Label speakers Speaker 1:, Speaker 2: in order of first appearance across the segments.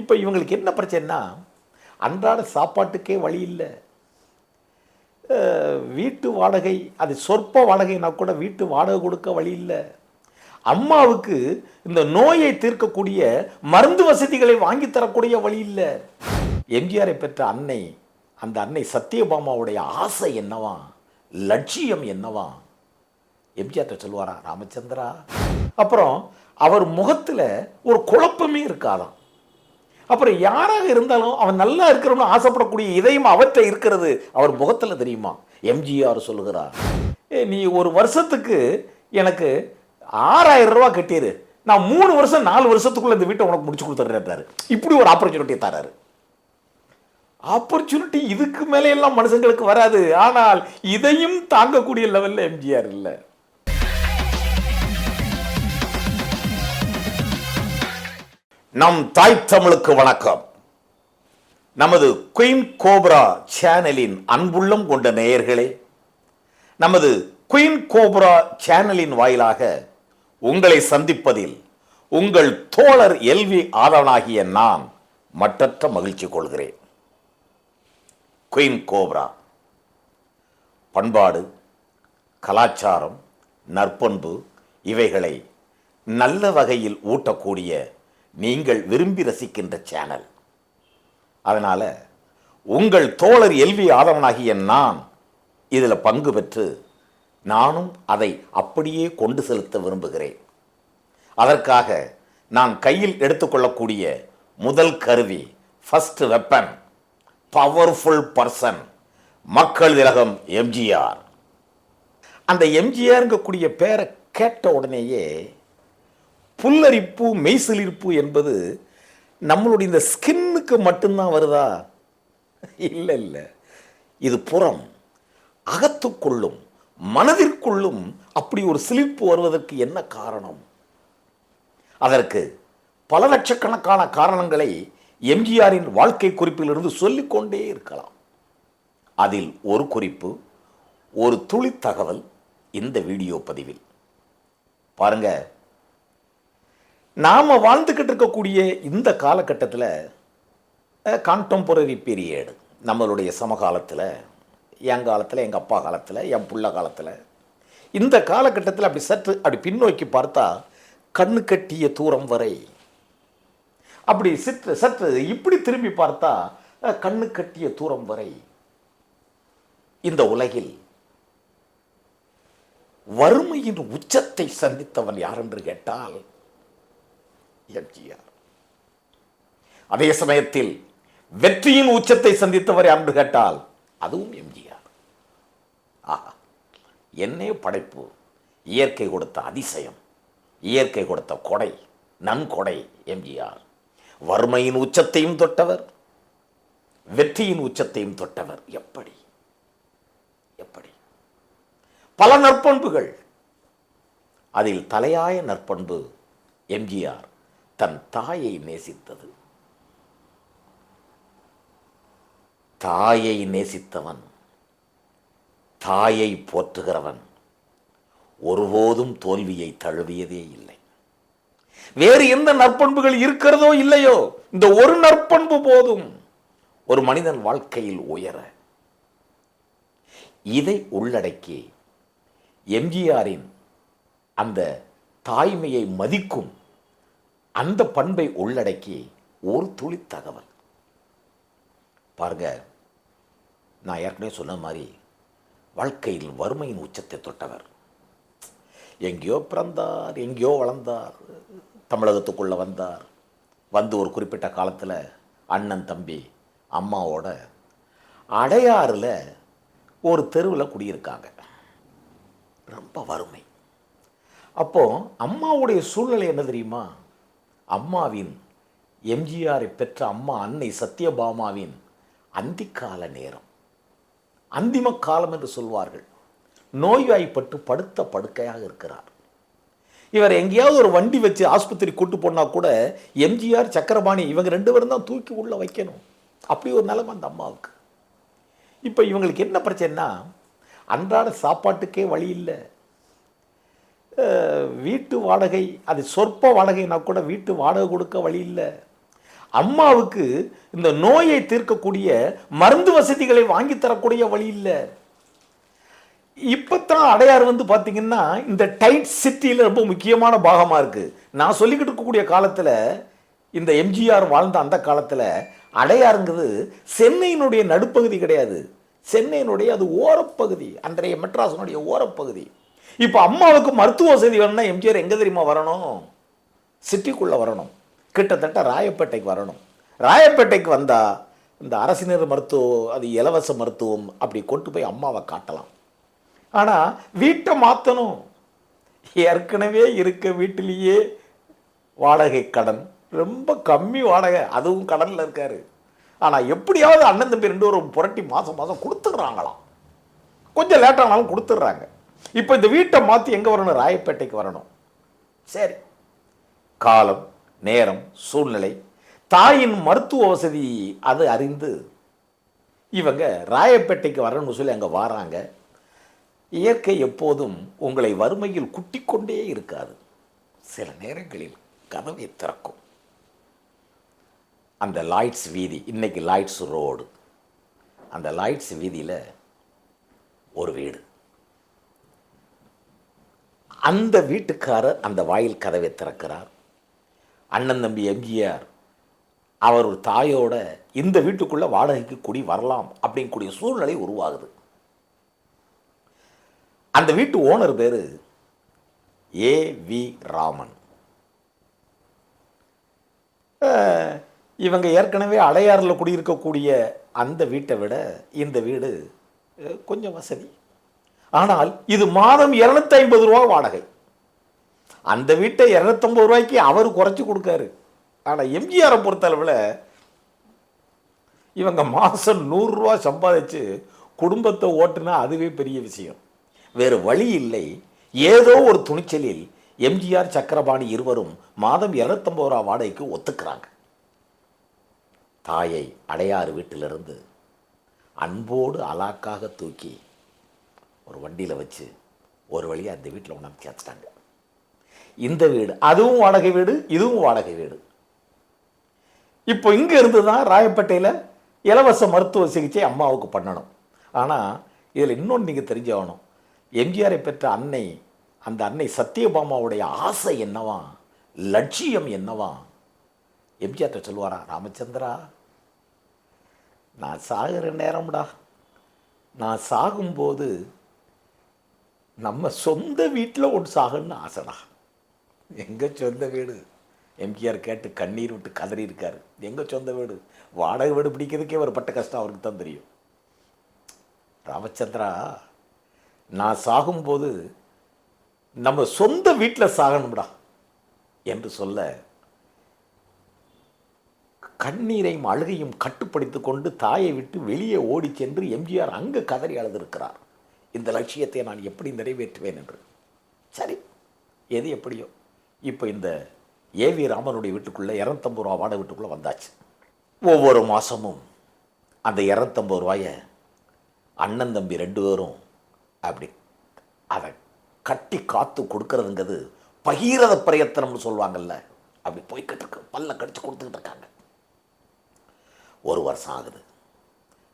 Speaker 1: இப்போ இவங்களுக்கு என்ன பிரச்சனைனா அன்றாட சாப்பாட்டுக்கே வழி இல்லை. வீட்டு வாடகை அது சொற்ப வாடகைனா கூட வீட்டு வாடகை கொடுக்க வழி இல்லை. அம்மாவுக்கு இந்த நோயை தீர்க்கக்கூடிய மருந்து வசதிகளை வாங்கி தரக்கூடிய வழி இல்லை. எம்ஜிஆரை பெற்ற அன்னை அந்த அன்னை சத்யபாமாவுடைய ஆசை என்னவா? லட்சியம் என்னவா? எம்ஜிஆர்ட்ட சொல்லுவாரா ராமச்சந்திரா? அப்புறம் அவர் முகத்தில் ஒரு குழப்பமே இருக்காதாம். அப்புறம் யாராக இருந்தாலும் அவன் நல்லா இருக்கிறோம்னு ஆசைப்படக்கூடிய இதயம் அவற்றை இருக்கிறது. அவர் முகத்தில் தெரியுமா? எம்ஜிஆர் சொல்லுகிறார். ஏ நீ ஒரு வருஷத்துக்கு எனக்கு ஆறாயிரம் ரூபா கட்டிடு நான் மூணு வருஷம் நாலு வருஷத்துக்குள்ள இந்த வீட்டை உனக்கு முடிச்சு கொடுத்துட்றாரு இப்படி ஒரு ஆப்பர்ச்சுனிட்டி தராரு. ஆப்பர்ச்சுனிட்டி இதுக்கு மேலே எல்லாம் மனுஷங்களுக்கு வராது. ஆனால் இதையும் தாங்கக்கூடிய லெவலில் எம்ஜிஆர் இல்லை. நம் தாய் தமிழுக்கு வணக்கம். நமது குயின் கோப்ரா சேனலின் அன்புள்ளம் கொண்ட நேயர்களே நமது குயின் கோப்ரா சேனலின் வாயிலாக உங்களை சந்திப்பதில் உங்கள் தோழர் எல்வி ஆதவனாகிய நான் மற்றற்ற மகிழ்ச்சி கொள்கிறேன். குயின் கோப்ரா பண்பாடு கலாச்சாரம் நற்பண்பு இவைகளை நல்ல வகையில் ஊட்டக்கூடிய நீங்கள் விரும்பி ரசிக்கின்ற சேனல். அதனால் உங்கள் தோழர் எல்வி ஆதவனாகிய நான் இதில் பங்கு பெற்று நானும் அதை அப்படியே கொண்டு செலுத்த விரும்புகிறேன். அதற்காக நான் கையில் எடுத்துக்கொள்ளக்கூடிய முதல் கருவி ஃபஸ்ட் வெப்பன் பவர்ஃபுல் பர்சன் மக்கள் திலகம் எம்ஜிஆர் அந்த எம்ஜிஆருங்கக்கூடிய பேரை கேட்ட உடனேயே புல்லரிப்பு மெய்சிலிர்ப்பு என்பது நம்மளுடைய இந்த ஸ்கின்னுக்கு மட்டும்தான் வருதா? இல்லை இல்லை. இது புறம். அகத்துக்குள்ளும் மனதிற்குள்ளும் அப்படி ஒரு சிலிர்ப்பு வருவதற்கு என்ன காரணம்? அதற்கு பல லட்சக்கணக்கான காரணங்களை எம்ஜிஆரின் வாழ்க்கை குறிப்பிலிருந்து சொல்லிக்கொண்டே இருக்கலாம். அதில் ஒரு குறிப்பு ஒரு துளி தகவல் இந்த வீடியோ பதிவில். பாருங்க. நாம் வாழ்ந்துக்கிட்டு இருக்கக்கூடிய இந்த காலகட்டத்தில் கான்டெம்பரரி பீரியடு நம்மளுடைய சமகாலத்தில் என் காலத்தில் எங்கள் அப்பா காலத்தில் என் பிள்ளை காலத்தில் இந்த காலகட்டத்தில் அப்படி சற்று அப்படி பின்னோக்கி பார்த்தா கண்ணு கட்டிய தூரம் வரை அப்படி சிற்று சற்று இப்படி திரும்பி பார்த்தா கண்ணு கட்டிய தூரம் வரை இந்த உலகில் வறுமையின் உச்சத்தை சந்தித்தவன் யார் என்று கேட்டால் எம்ஜிஆர் அதே சமயத்தில் வெற்றியின் உச்சத்தை சந்தித்தவர் யார் என்று கேட்டால் அதுவும் எம்ஜிஆர். ஆஹா என்னே படைப்பு. இயற்கை கொடுத்த அதிசயம். இயற்கை கொடுத்த கொடை நன்கொடை எம்ஜிஆர். வறுமையின் உச்சத்தையும் தொட்டவர் வெற்றியின் உச்சத்தையும் தொட்டவர் எப்படி? எப்படி? பல நற்பண்புகள். அதில் தலையாய நற்பண்பு எம்ஜிஆர். தன் தாயை நேசித்தது. தாயை நேசித்தவன் தாயை போற்றுகிறவன் ஒருபோதும் தோல்வியை தழுவியதே இல்லை. வேறு எந்த நற்பண்புகள் இருக்கிறதோ இல்லையோ இந்த ஒரு நற்பண்பு போதும். ஒரு மனிதன் வாழ்க்கையில் உயர இதை உள்ளடக்கி எம்ஜிஆரின் அந்த தாய்மையை மதிக்கும் அந்த பண்பை உள்ளடக்கி ஒரு துளி தகவல். பாருங்க நான் ஏற்கனவே சொன்ன மாதிரி வாழ்க்கையில் வறுமையின் உச்சத்தை தொட்டவர். எங்கேயோ பிறந்தார் எங்கேயோ வளர்ந்தார் தமிழகத்துக்குள்ளே வந்தார். வந்து ஒரு குறிப்பிட்ட காலத்தில் அண்ணன் தம்பி அம்மாவோட அடையாறில் ஒரு தெருவில் குடியிருக்காங்க. ரொம்ப வறுமை. அப்போ அம்மாவுடைய சூழ்நிலை என்ன தெரியுமா? அம்மாவின் எம்ஜிஆரை பெற்ற அம்மா அன்னை சத்யபாமாவின் அந்திக்கால நேரம். அந்திம காலம் என்று சொல்வார்கள். நோய்வாய்ப்பட்டு படுத்த படுக்கையாக இருக்கிறார். இவர் எங்கேயாவது ஒரு வண்டி வச்சு ஆஸ்பத்திரி கூட்டு போனால் கூட எம்ஜிஆர் சக்கரபாணி இவங்க ரெண்டு பேரும் தான் தூக்கி உள்ள வைக்கணும். அப்படி ஒரு நிலைமை அந்த அம்மாவுக்கு. இப்போ இவங்களுக்கு என்ன பிரச்சனைனா அன்றாட சாப்பாட்டுக்கே வழி இல்லை. வீட்டு வாடகை அது சொற்ப வாடகைனா கூட வீட்டு வாடகை கொடுக்க வழி இல்லை. அம்மாவுக்கு இந்த நோயை தீர்க்கக்கூடிய மருந்து வசதிகளை வாங்கி தரக்கூடிய வழி இல்லை. இப்போத்தான் அடையார் வந்து பார்த்தீங்கன்னா இந்த டைட் சிட்டியில் ரொம்ப முக்கியமான பாகமாக இருக்குது நான் சொல்லிக்கிட்டு இருக்கக்கூடிய காலத்தில் இந்த எம்ஜிஆர் வாழ்ந்த அந்த காலத்தில் அடையாருங்கிறது சென்னையினுடைய நடுப்பகுதி கிடையாது. சென்னையினுடைய அது ஓரப்பகுதி அன்றைய மெட்ராஸினுடைய ஓரப்பகுதி. இப்போ அம்மாவுக்கு மருத்துவ வசதி வேணும்னா எம்ஜிஆர் எங்கே தெரியுமா வரணும்? சிட்டிக்குள்ளே வரணும். கிட்டத்தட்ட ராயப்பேட்டைக்கு வரணும். ராயப்பேட்டைக்கு வந்தால் இந்த அரசினர் மருத்துவம் அது இலவச மருத்துவம் அப்படி கொண்டு போய் அம்மாவை காட்டலாம். ஆனால் வீட்டை மாற்றணும் ஏற்கனவே இருக்க வீட்டிலேயே வாடகை கடன். ரொம்ப கம்மி வாடகை. அதுவும் கடனில் இருக்காரு. ஆனால் எப்படியாவது அண்ணன் தம்பி ரெண்டு ஒரு புரட்டி மாதம் மாதம் கொடுத்துட்றாங்களாம். கொஞ்சம் லேட்டானாலும் கொடுத்துட்றாங்க. இப்போ இந்த வீட்டை மாற்றி எங்கே வரணும்? ராயப்பேட்டைக்கு வரணும். சரி. காலம் நேரம் சூழ்நிலை தாயின் மருத்துவ வசதி அது அறிந்து இவங்க ராயப்பேட்டைக்கு வரணும்னு சொல்லி அங்கே வாராங்க. இயற்கை எப்போதும் உங்களை வறுமையில் குட்டி கொண்டே இருக்காது. சில நேரங்களில் கதவை திறக்கும். அந்த லாய்ட்ஸ் வீதி இன்னைக்கு லாய்ட்ஸ் ரோடு அந்த லாய்ட்ஸ் வீதியில் ஒரு வீடு. அந்த வீட்டுக்காரர் அந்த வாயில் கதவை திறக்கிறார். அண்ணன் தம்பி எம்ஜிஆர் அவர் ஒரு தாயோட இந்த வீட்டுக்குள்ளே வாடகைக்கு குடி வரலாம் அப்படிங்கக்கூடிய சூழ்நிலை உருவாகுது. அந்த வீட்டு ஓனர் பேர் ஏ வி ராமன். இவங்க ஏற்கனவே அடையாறில் குடியிருக்கக்கூடிய அந்த வீட்டை விட இந்த வீடு கொஞ்சம் வசதி. ஆனால் இது மாதம் இரநூத்தி ஐம்பது ரூபா வாடகை. அந்த வீட்டை இரநூத்தம்பது ரூபாய்க்கு அவர் குறைச்சி கொடுக்காரு. ஆனால் எம்ஜிஆரை பொறுத்தளவில் இவங்க மாதம் நூறுரூவா சம்பாதிச்சு குடும்பத்தை ஓட்டுனா அதுவே பெரிய விஷயம். வேறு வழி இல்லை. ஏதோ ஒரு துணிச்சலில் எம்ஜிஆர் சக்கரபாணி இருவரும் மாதம் இரநூத்தம்பது ரூபா வாடகைக்கு ஒத்துக்கிறாங்க. தாயை அடையாறு வீட்டிலிருந்து அன்போடு அலாக்காக தூக்கி ஒரு வண்டியில் வச்சு ஒரு வழியாக அந்த வீட்டில் உணர்ந்து சேர்த்துட்டாங்க இந்த வீடு அதுவும் வாடகை வீடு இதுவும் வாடகை வீடு. இப்போ இங்கே இருந்து தான் ராயப்பேட்டையில் இலவச மருத்துவ சிகிச்சை அம்மாவுக்கு பண்ணணும். ஆனால் இதில் இன்னொன்று நீங்கள் தெரிஞ்சாகணும். எம்ஜிஆரை பெற்ற அன்னை அந்த அன்னை சத்யபாமாவுடைய ஆசை என்னவா? லட்சியம் என்னவா? எம்ஜிஆர்கிட்ட சொல்லுவாரா ராமச்சந்திரா நான் சாகிற நேரம்டா. நான் சாகும்போது நம்ம சொந்த வீட்டில் ஒன்று சாகணும்னு ஆசைடா எங்கள் சொந்த வீடு? எம்ஜிஆர் கேட்டு கண்ணீர் விட்டு கதறி இருக்கார். எங்கள் சொந்த வீடு? வாடகை வீடு பிடிக்கிறதுக்கே ஒரு பட்ட கஷ்டம் அவருக்கு தான் தெரியும். ராமச்சந்திரா நான் சாகும்போது நம்ம சொந்த வீட்டில் சாகணும்டா என்று சொல்ல கண்ணீரையும் அழுகையும் கட்டுப்படுத்திக் கொண்டு தாயை விட்டு வெளியே ஓடிச் சென்று எம்ஜிஆர் அங்கு கதறி அழுதிருக்கிறார் இந்த லட்சியத்தை நான் எப்படி நிறைவேற்றுவேன் என்று. சரி எது எப்படியோ. இப்போ இந்த ஏவி ராமனுடைய வீட்டுக்குள்ளே இரநூத்தம்பது ரூபா வாடகை வீட்டுக்குள்ளே வந்தாச்சு. ஒவ்வொரு மாதமும் அந்த இரநூத்தம்பது ரூபாயை அண்ணன் தம்பி ரெண்டு பேரும் அப்படி அதை கட்டி காத்து கொடுக்கறதுங்கிறது பகீரத பிரயத்தனம்னு சொல்லுவாங்கல்ல. அப்படி போய்கிட்டு இருக்கு. பல்ல கடிச்சு கொடுத்துக்கிட்டு இருக்காங்க. ஒரு வருஷம் ஆகுது.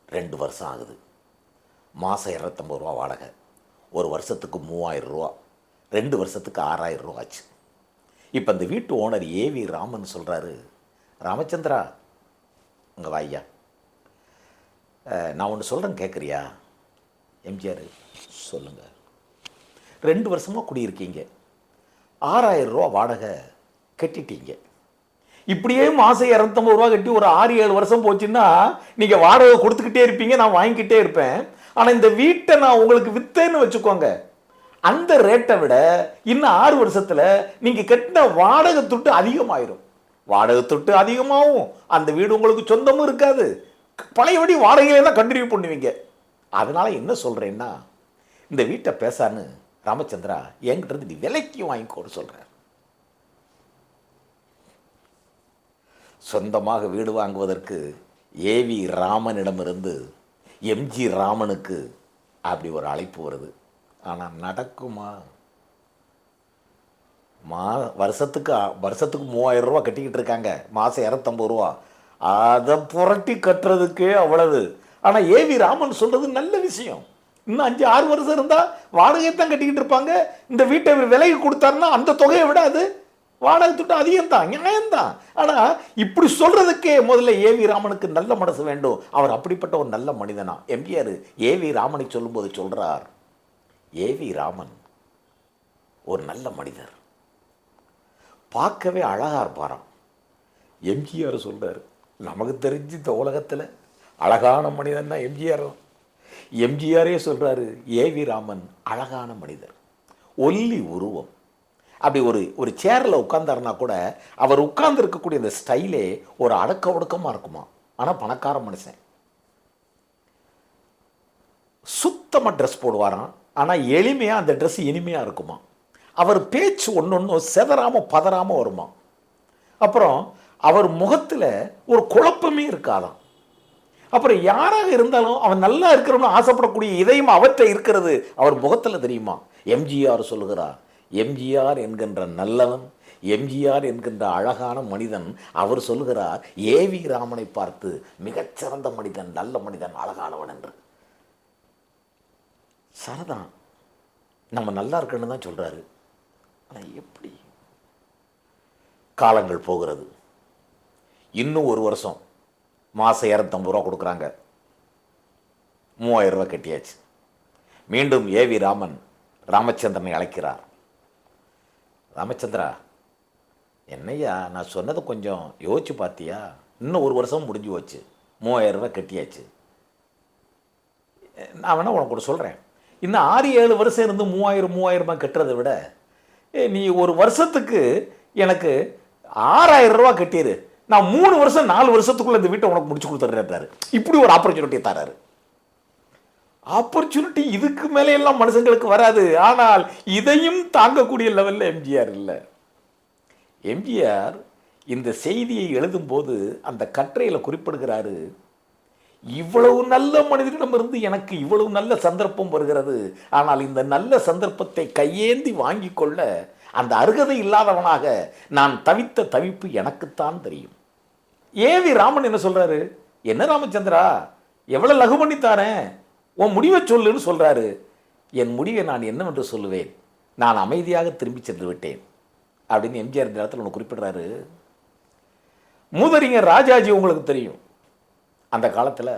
Speaker 1: ரெண்டு வருஷம் ஆகுது. மாதம் இரநூத்தம்பது ரூபா வாடகை. ஒரு வருஷத்துக்கு மூவாயிரம் ரூபா. ரெண்டு வருஷத்துக்கு ஆறாயிரம் ரூபா ஆச்சு. இப்போ இந்த வீட்டு ஓனர் ஏவி ராமன் சொல்கிறாரு ராமச்சந்திரா உங்கள் வாய்யா நான் ஒன்று சொல்கிறேன் கேட்குறியா எம்ஜிஆர் சொல்லுங்கள் ரெண்டு வருஷமாக குடியிருக்கீங்க. ஆறாயிரம் ரூபா வாடகை கட்டிட்டீங்க. இப்படியே மாதம் இரநூத்தம்பது ரூபா கட்டி ஒரு ஆறு ஏழு வருஷம் போச்சுன்னா நீங்கள் வாடகை கொடுத்துக்கிட்டே இருப்பீங்க நான் வாங்கிக்கிட்டே இருப்பேன். ஆனால் இந்த வீட்டை நான் உங்களுக்கு வித்தேன்னு வச்சுக்கோங்க. அந்த ரேட்டை விட இன்னும் ஆறு வருஷத்தில் நீங்கள் கட்டின வாடகை துட்டு அதிகமாயிரும். வாடகை தொட்டு அதிகமாகும். அந்த வீடு உங்களுக்கு சொந்தமும் இருக்காது. பழையபடி வாடகையில தான் கண்டினியூ பண்ணுவீங்க. அதனால் என்ன சொல்கிறேன்னா இந்த வீட்டை பேசான்னு ராமச்சந்திரா என்கிட்ட இருந்து நீ விலைக்கு வாங்கிக்கோன்னு சொல்கிறார் சொந்தமாக வீடு வாங்குவதற்கு ஏவி ராமனிடமிருந்து எம்ஜி ராமனுக்கு அப்படி ஒரு அழைப்பு வருது. ஆனால் நடக்குமா? மா வருஷத்துக்கு வருஷத்துக்கு மூவாயிரம் ரூபா கட்டிக்கிட்டு இருக்காங்க. மாதம் இரநூத்தம்பது ரூபா. அதை புரட்டி கட்டுறதுக்கே அவ்வளவு. ஆனால் ஏவி ராமன் சொல்றது நல்ல விஷயம். இன்னும் அஞ்சு ஆறு வருஷம் இருந்தால் வாடகை தான் கட்டிக்கிட்டு இருப்பாங்க. இந்த வீட்டை விலைக்கு கொடுத்தாருன்னா அந்த தொகையை விட அது வாடகை திட்டம் அதிகம் தான் நியாயம்தான். ஆனால் இப்படி சொல்கிறதுக்கே முதல்ல ஏவி ராமனுக்கு நல்ல மனசு வேண்டும். அவர் அப்படிப்பட்ட ஒரு நல்ல மனிதனா? எம்ஜிஆர் ஏவி ராமனை சொல்லும்போது சொல்றார் ஏவி ராமன் ஒரு நல்ல மனிதர். பார்க்கவே அழகாக இருப்பாராம். எம்ஜிஆர் சொல்கிறார் நமக்கு தெரிஞ்சு இந்த உலகத்தில் அழகான மனிதன் தான் எம்ஜிஆர் தான் எம்ஜிஆரே ஏ ஏவி ராமன் அழகான மனிதர். ஒல்லி உருவம். அப்படி ஒரு ஒரு சேரில் உட்காந்தாருனா கூட அவர் உட்கார்ந்துருக்கக்கூடிய இந்த ஸ்டைலே ஒரு அடக்க ஒடுக்கமாக இருக்குமா? ஆனால் பணக்கார மனுஷன். சுத்தமாக ட்ரெஸ் போடுவாராம். ஆனால் எளிமையாக அந்த ட்ரெஸ் இனிமையாக இருக்குமா? அவர் பேச்சு ஒன்று ஒன்றும் செதறாமல் பதறாமல் வருமா? அப்புறம் அவர் முகத்தில் ஒரு குழப்பமே இருக்காதாம். அப்புறம் யாராக இருந்தாலும் அவன் நல்லா இருக்கிறவனு ஆசைப்படக்கூடிய இதயம் அவற்றை இருக்கிறது அவர் முகத்தில் தெரியுமா? எம்ஜிஆர் சொல்லுகிறார் எம்ஜிஆர் என்கின்ற நல்லவன் எம்ஜிஆர் என்கின்ற அழகான மனிதன் அவர் சொல்லுகிறார் ஏவி ராமனை பார்த்து மிகச்சிறந்த மனிதன் நல்ல மனிதன் அழகானவன் என்று. சரிதான் நம்ம நல்லா இருக்கணும்னு தான் சொல்கிறாரு ஆனால் எப்படி? காலங்கள் போகிறது. இன்னும் ஒரு வருஷம் மாதம் இரநூத்தம்பது ரூபா கொடுக்குறாங்க. மூவாயிரம் ரூபா கட்டியாச்சு. மீண்டும் ஏவி ராமன் ராமச்சந்திரனை அழைக்கிறார். ராமச்சந்திரா என்னய்யா நான் சொன்னதை கொஞ்சம் யோசிச்சு பார்த்தியா இன்னும் ஒரு வருஷம் முடிஞ்சு போச்சு. மூவாயிரம் கட்டியாச்சு. நான் வேணால் உனக்கு கூட சொல்கிறேன் இன்னும் ஆறு ஏழு வருஷம் இருந்து மூவாயிரம் மூவாயிரமா கட்டுறதை விட ஏ, நீ ஒரு வருஷத்துக்கு எனக்கு ஆறாயிரம் ரூபா கட்டிடு நான் மூணு வருஷம் நாலு வருஷத்துக்குள்ளே இந்த வீட்டை உனக்கு முடிச்சு கொடுத்துட்றாரு இப்படி ஒரு ஆப்பர்ச்சுனிட்டி தராரு. ஆப்பர்ச்சுனிட்டி இதுக்கு மேலே எல்லாம் மனுஷங்களுக்கு வராது. ஆனால் இதையும் தாங்கக்கூடிய லெவலில் எம்ஜிஆர் இல்லை. எம்ஜிஆர் இந்த செய்தியை எழுதும்போது அந்த கட்டுரையில் குறிப்பிடுகிறாரு இவ்வளவு நல்ல மனிதனிடமிருந்து எனக்கு இவ்வளவு நல்ல சந்தர்ப்பம் வருகிறது. ஆனால் இந்த நல்ல சந்தர்ப்பத்தை கையேந்தி வாங்கி கொள்ள அந்த அருகதை இல்லாதவனாக நான் தவித்த தவிப்பு எனக்குத்தான் தெரியும். ஏவி ராமன் என்ன சொல்கிறாரு என்ன ராமச்சந்திரா? எவ்வளோ லகு பண்ணித்தாரேன் உன் முடிவை சொல்லுன்னு சொல்கிறாரு என் முடிவை நான் என்னவென்று சொல்லுவேன்? நான் அமைதியாக திரும்பி சென்று விட்டேன். அப்படின்னு எம்ஜிஆர் இந்த இடத்துல ஒன்று குறிப்பிடுறாரு. மூதறிஞர் ராஜாஜி உங்களுக்கு தெரியும். அந்த காலத்தில்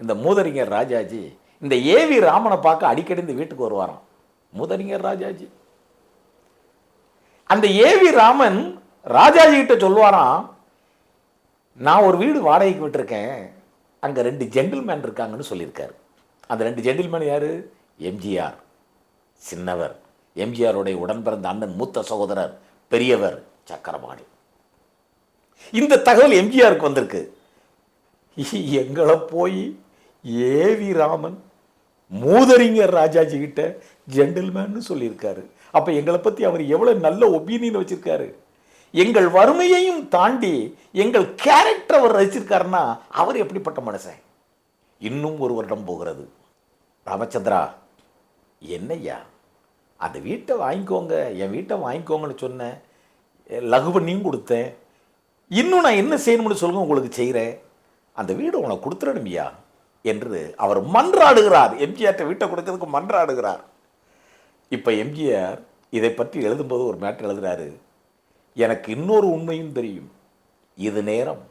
Speaker 1: இந்த மூதறிஞர் ராஜாஜி இந்த ஏவி ராமனை பார்க்க அடிக்கடி இந்த வீட்டுக்கு வருவாராம். மூதறிஞர் ராஜாஜி. அந்த ஏவி ராமன் ராஜாஜி கிட்ட சொல்லுவாராம் நான் ஒரு வீடு வாடகைக்கு விட்டிருக்கேன். அங்கே ரெண்டு ஜென்டில்மேன் இருக்காங்கன்னு சொல்லியிருக்காரு. அந்த ரெண்டு ஜென்டில்மேன் யார்? எம்ஜிஆர் சின்னவர். எம்ஜிஆருடைய உடன் பிறந்த அண்ணன் மூத்த சகோதரர் பெரியவர் சக்கரபாணி. இந்த தகவல் எம்ஜிஆருக்கு வந்திருக்கு. எங்களை போய் ஏவி ராமன் மூதறிஞர் ராஜாஜி கிட்ட ஜென்டில்மேன்னு சொல்லியிருக்காரு. அப்போ எங்களை பற்றி அவர் எவ்வளோ நல்ல ஒப்பீனியன் வச்சிருக்காரு. எங்கள் வறுமையையும் தாண்டி எங்கள் கேரக்டர் அவர் ரசிச்சிருக்காருன்னா அவர் எப்படிப்பட்ட மனுஷன்? இன்னும் ஒரு வருடம் போகிறது. ராமச்சந்திரா என்னய்யா? அந்த வீட்டை வாங்கிக்கோங்க என் வீட்டை வாங்கிக்கோங்கன்னு சொன்னேன் லகு பண்ணியும் கொடுத்தேன். இன்னும் நான் என்ன செய்யணும்னு சொல்லுங்க உங்களுக்கு செய்கிறேன் அந்த வீடு உனக்கு கொடுத்துடணுமியா? என்று அவர் மன்றாடுகிறார். எம்ஜிஆர்கிட்ட வீட்டை கொடுக்கறதுக்கு மன்றாடுகிறார். இப்போ எம்ஜிஆர் இதை பற்றி எழுதும்போது ஒரு மேட்டர் எழுதுகிறாரு எனக்கு இன்னொரு உண்மையும் தெரியும். இது நேரம்.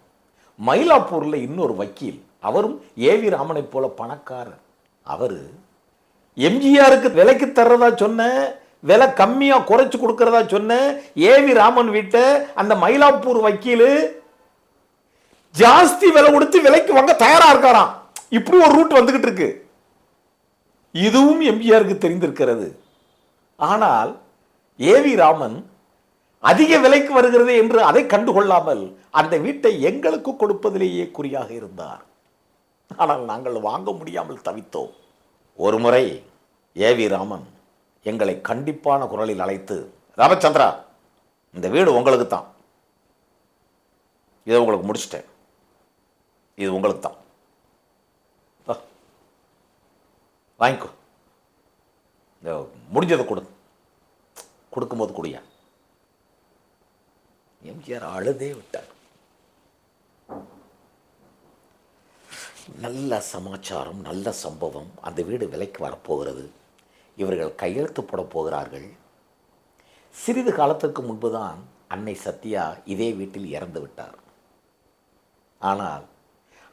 Speaker 1: மயிலாப்பூரில் இன்னொரு வக்கீல். அவரும் ஏவி ராமனைப் போல பணக்காரர். அவர் எம்ஜிஆருக்கு விலைக்கு தர்றதா சொன்ன விலை கம்மியாக குறைச்சி கொடுக்கறதா சொன்ன ஏவி ராமன் வீட்டை அந்த மயிலாப்பூர் வக்கீல் ஜாஸ்தி விலை கொடுத்து விலைக்கு வாங்க தயாராக இருக்காராம். இப்படி ஒரு ரூட் வந்துகிட்டு இருக்கு. இதுவும் எம்ஜிஆருக்கு தெரிந்திருக்கிறது. ஆனால் ஏவி ராமன் அதிக விலைக்கு வருகிறது என்று அதை கண்டுகொள்ளாமல் அந்த வீட்டை எங்களுக்கு கொடுப்பதிலேயே குறியாக இருந்தார். ஆனால் நாங்கள் வாங்க முடியாமல் தவித்தோம். ஒரு முறை ஏ வி ராமன் எங்களை கண்டிப்பான குரலில் அழைத்து ராமச்சந்திரா இந்த வீடு உங்களுக்கு தான் இதை உங்களுக்கு முடிச்சிட்டேன். இது உங்களுக்கு தான் வாங்கிக்கோ. இந்த முடிஞ்சதை கொடு. கொடுக்கும்போது குடியா. எம்ஜிஆர் அழுதே விட்டார். நல்ல சமாச்சாரம் நல்ல சம்பவம் அந்த வீடு விலைக்கு வரப்போகிறது. இவர்கள் கையெழுத்து போட போகிறார்கள். சிறிது காலத்துக்கு முன்புதான் அன்னை சத்யா இதே வீட்டில் இறந்து விட்டார். ஆனால்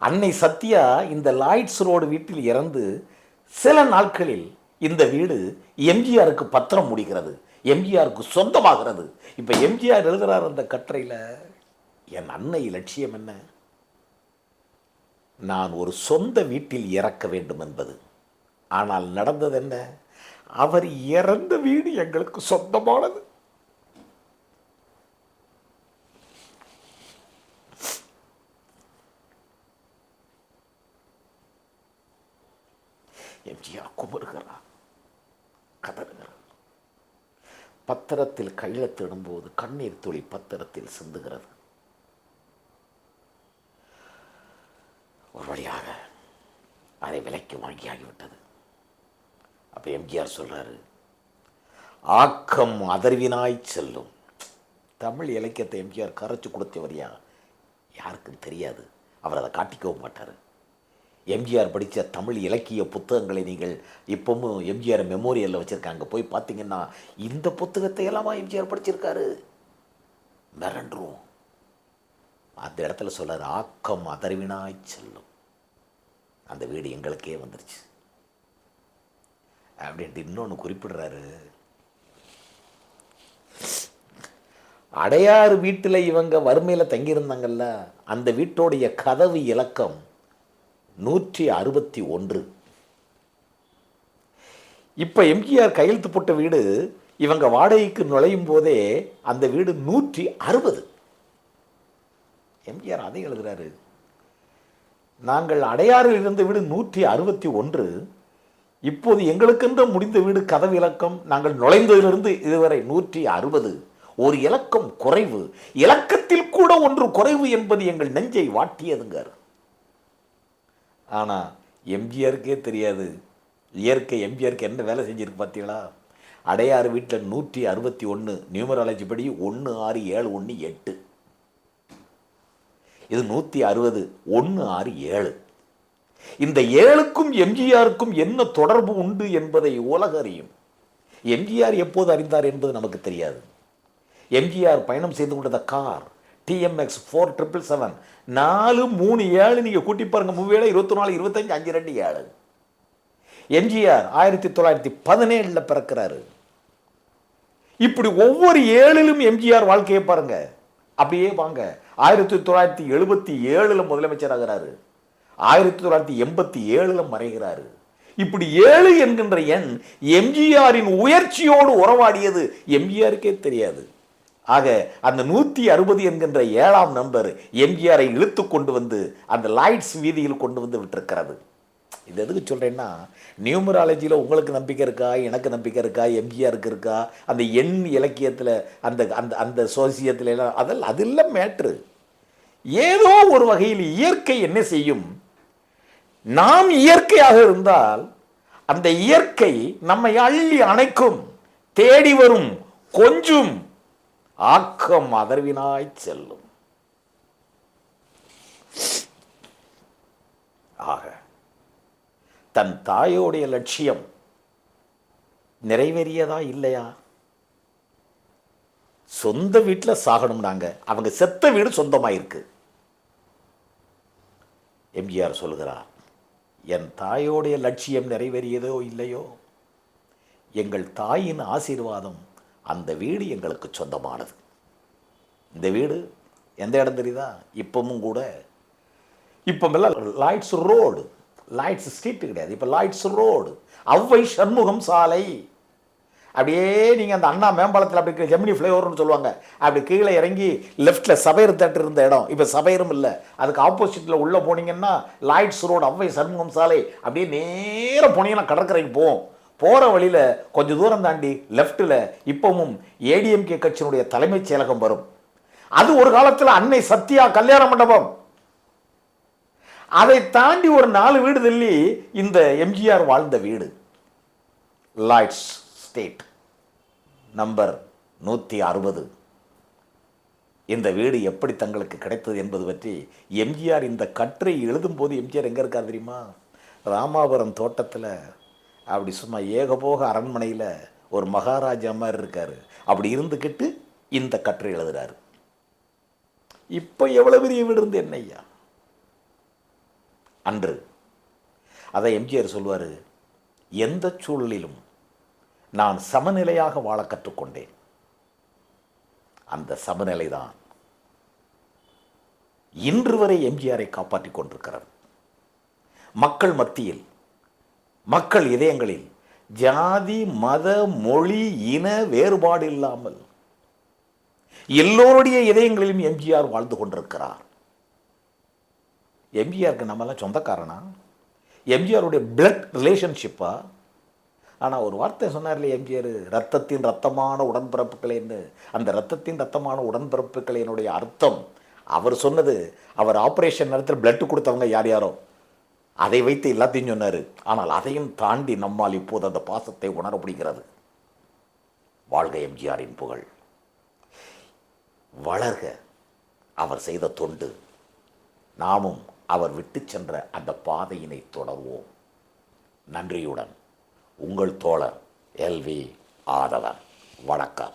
Speaker 1: அன்னை சத்யா இந்த லாய்ட்ஸ் ரோடு வீட்டில் இறந்து சில நாட்களில் இந்த வீடு எம்ஜிஆருக்கு பத்திரம் முடிகிறது எம்ஜிஆருக்கு சொந்தமாகிறது. இப்போ எம்ஜிஆர் எழுதுகிறார் அந்த கட்டுரையில் என் அன்னை லட்சியம் என்ன? நான் ஒரு சொந்த வீட்டில் இறக்க வேண்டும் என்பது. ஆனால் நடந்தது என்ன? அவர் இறந்த வீடு எங்களுக்கு சொந்தமானது. எம்ஜிஆர் குமருகிறார் கதறுகிறார். பத்திரத்தில் கையெழுத்திடும்போது கண்ணீர் துளி பத்திரத்தில் சிந்துகிறது. ஒரு வழியாக அதை விலைக்கு வாங்கியாகிவிட்டது. அப்போ எம்ஜிஆர் சொல்கிறாரு ஆக்கம் அதர்வினாய் செல்லும். தமிழ் இலக்கியத்தை எம்ஜிஆர் கரைச்சி கொடுத்தவரியா யாருக்கும் தெரியாது. அவர் அதை காட்டிக்கவும் மாட்டார். எம்ஜிஆர் படித்த தமிழ் இலக்கிய புத்தகங்களை நீங்கள் இப்பவும் எம்ஜிஆர் மெமோரியலில் வச்சுருக்காங்க. போய் பார்த்தீங்கன்னா இந்த புத்தகத்தை எல்லாமா எம்ஜிஆர் படிச்சிருக்காரு. மிரண்டுருவோம் அந்த இடத்துல சொல்றாரு ஆக்கம் அதர்வினாய் செல்லும். அந்த வீடு எங்களுக்கே வந்துருச்சு. அப்படின்ட்டு இன்னொன்று குறிப்பிடுறாரு. அடையாறு வீட்டில் இவங்க வறுமையில் தங்கியிருந்தாங்கல்ல அந்த வீட்டோடைய கதவு இலக்கம் நூற்றி அறுபத்தி ஒன்று. இப்போ எம்ஜிஆர் கையெழுத்து போட்ட வீடு இவங்க வாடகைக்கு நுழையும் போதே அந்த வீடு நூற்றி அறுபது. எம்ஜிஆர் அதை எழுதுறாரு. நாங்கள் அடையாறில் இருந்த வீடு நூற்றி அறுபத்தி ஒன்று. இப்போது எங்களுக்கென்று முடிந்த வீடு கதவு இலக்கம். நாங்கள் நுழைந்ததிலிருந்து இதுவரை நூற்றி அறுபது. ஒரு இலக்கம் குறைவு. இலக்கத்தில் கூட ஒன்று குறைவு என்பது எங்கள் நெஞ்சை வாட்டியதுங்கார் ஆனால் எம்ஜிஆருக்கே தெரியாது. இயற்கை எம்ஜிஆருக்கு என்ன வேலை செஞ்சிருக்கு பார்த்தீங்களா? அடையாறு வீட்டில் நூற்றி அறுபத்தி ஒன்று. நியூமராலஜி படி ஒன்று ஆறு ஏழு ஒன்று எட்டு. இது நூற்றி அறுபது ஒன்று ஆறு ஏழு. இந்த ஏழுக்கும் எம்ஜிஆருக்கும் என்ன தொடர்பு உண்டு என்பதை உலக அறியும். எம்ஜிஆர் எப்போது அறிந்தார் என்பது நமக்கு தெரியாது. எம்ஜிஆர் பயணம் செய்து கொண்டத car TMX four triple seven நாலு மூணு ஏழு நீங்கள் கூட்டி பாருங்க மூவேழு இருபத்தி நாலு இருபத்தஞ்சு அஞ்சு ரெண்டு ஏழு. எம்ஜிஆர் ஆயிரத்தி தொள்ளாயிரத்தி பதினேழில் பிறக்கிறாரு. இப்படி ஒவ்வொரு ஏழிலும் எம்ஜிஆர் வாழ்க்கையை பாருங்க. அப்படியே வாங்க. ஆயிரத்தி தொள்ளாயிரத்தி எழுபத்தி ஏழில் முதலமைச்சர் ஆகிறாரு ஆயிரத்தி தொள்ளாயிரத்தி எண்பத்தி ஏழில் மறைகிறாரு. இப்படி ஏழு என்கின்ற எண் எம்ஜிஆரின் உயர்ச்சியோடு உறவாடியது எம்ஜிஆருக்கே தெரியாது. ஆக அந்த நூற்றி அறுபது என்கின்ற ஏழாம் நம்பர் எம்ஜிஆரை இழுத்து கொண்டு வந்து அந்த லைட்ஸ் வீதியில் கொண்டு வந்து விட்டிருக்கிறது. இது எதுக்கு சொல்கிறேன்னா நியூமராலஜியில் உங்களுக்கு நம்பிக்கை இருக்கா? எனக்கு நம்பிக்கை இருக்கா? எம்ஜிஆருக்கு இருக்கா? அந்த எண் இலக்கியத்தில் அந்த அந்த அந்த சோசியத்தில் எல்லாம் அதெல்லாம் அதெல்லாம் மேட்ரு. ஏதோ ஒரு வகையில் இயற்கை என்ன செய்யும்? நாம் இயற்கையாக இருந்தால் அந்த இயற்கை நம்மை அள்ளி அணைக்கும் தேடி வரும் கொஞ்சம் ஆக்கம் அதர்வினாய் செல்லும். ஆக தன் தாயோடைய லட்சியம் நிறைவேறியதா இல்லையா? சொந்த வீட்டில் சாகணும்னாங்க. அவங்க செத்த வீடு சொந்தமாயிருக்கு. எம்ஜிஆர் சொல்கிறார் என் தாயோடைய லட்சியம் நிறைவேறியதோ இல்லையோ? எங்கள் தாயின் ஆசீர்வாதம் அந்த வீடு எங்களுக்கு சொந்தமானது. இந்த வீடு எந்த இடம் தெரியுதா? இப்பவும் கூட. இப்போமெல்லாம் லைட்ஸ் ரோடு லைட்ஸ் ஸ்ட்ரீட்டு கிடையாது. இப்போ லைட்ஸ் ரோடு அவ்வை சண்முகம் சாலை. அப்படியே நீங்கள் அந்த அண்ணா மேம்பாலத்தில் அப்படி இருக்கிற ஜெமினி ஃப்ளைஓவர்னு சொல்லுவாங்க. அப்படி கீழே இறங்கி லெஃப்ட்டில் சபையர் தேட்டர் இருந்த இடம். இப்போ சபையரும் இல்லை. அதுக்கு ஆப்போசிட்டில் உள்ளே போனீங்கன்னா லாய்ட்ஸ் ரோடு அவ்வை சண்முகம் சாலை. அப்படியே நேராக போனீங்கன்னா கடற்கரைக்கு போவோம். போகிற வழியில் கொஞ்சம் தூரம் தாண்டி லெஃப்ட்டில் இப்பவும் ஏடிஎம்கே கட்சியினுடைய தலைமைச் செயலகம் வரும். அது ஒரு காலத்தில் அன்னை சத்யா கல்யாண மண்டபம். அதை தாண்டி ஒரு நாலு வீடு தள்ளி இந்த எம்ஜிஆர் வாழ்ந்த வீடு. லாய்ட்ஸ் ஸ்டேட் நம்பர் நூற்றி அறுபது. இந்த வீடு எப்படி தங்களுக்கு கிடைத்தது என்பது பற்றி எம்ஜிஆர் இந்த கட்டுரை எழுதும்போது எம்ஜிஆர் எங்கே இருக்கார் தெரியுமா? ராமாபுரம் தோட்டத்தில். அப்படி சும்மா ஏகபோக அரண்மனையில் ஒரு மகாராஜா மாதிரி இருக்கார். அப்படி இருந்துக்கிட்டு இந்த கட்டுரை எழுதுகிறாரு இப்போ எவ்வளோ பெரிய வீடு இருந்து என்னய்யா அன்று. அதை எம்ஜிஆர் சொல்வார் எந்த சூழலிலும் நான் சமநிலையாக வாழ கற்றுக்கொண்டேன். அந்த சமநிலை தான் இன்று வரை எம்ஜிஆரை காப்பாற்றிக் கொண்டிருக்கிறது. மக்கள் மத்தியில் மக்கள் இதயங்களில் ஜாதி மத மொழி இன வேறுபாடு இல்லாமல் எல்லோருடைய இதயங்களிலும் எம்ஜிஆர் வாழ்ந்து கொண்டிருக்கிறார். எம்ஜிஆருக்கு நம்மலாம் சொந்தக்காரனா? எம்ஜிஆருடைய பிளட் ரிலேஷன்ஷிப்பா ஆனால் ஒரு வார்த்தை சொன்னார்ல எம்ஜிஆர் ரத்தத்தின் ரத்தமான உடன்பிறப்புகளேன்னு அந்த ரத்தத்தின் ரத்தமான உடன்பிறப்புகளினுடைய அர்த்தம். அவர் சொன்னது அவர் ஆப்ரேஷன் நேரத்தில் பிளட்டு கொடுத்தவங்க யார் யாரோ? அதை வைத்து எல்லாத்தையும் சொன்னார். ஆனால் அதையும் தாண்டி நம்மால் இப்போது அந்த பாசத்தை உணர முடிகிறது. வாழ்க எம்ஜிஆரின் புகழ். வளர்க. அவர் செய்த தொண்டு. நாமும் அவர் விட்டு சென்ற அந்த பாதையினை தொடர்வோம். நன்றியுடன் உங்கள் தோழர் எல்வி ஆதவன். வணக்கம்.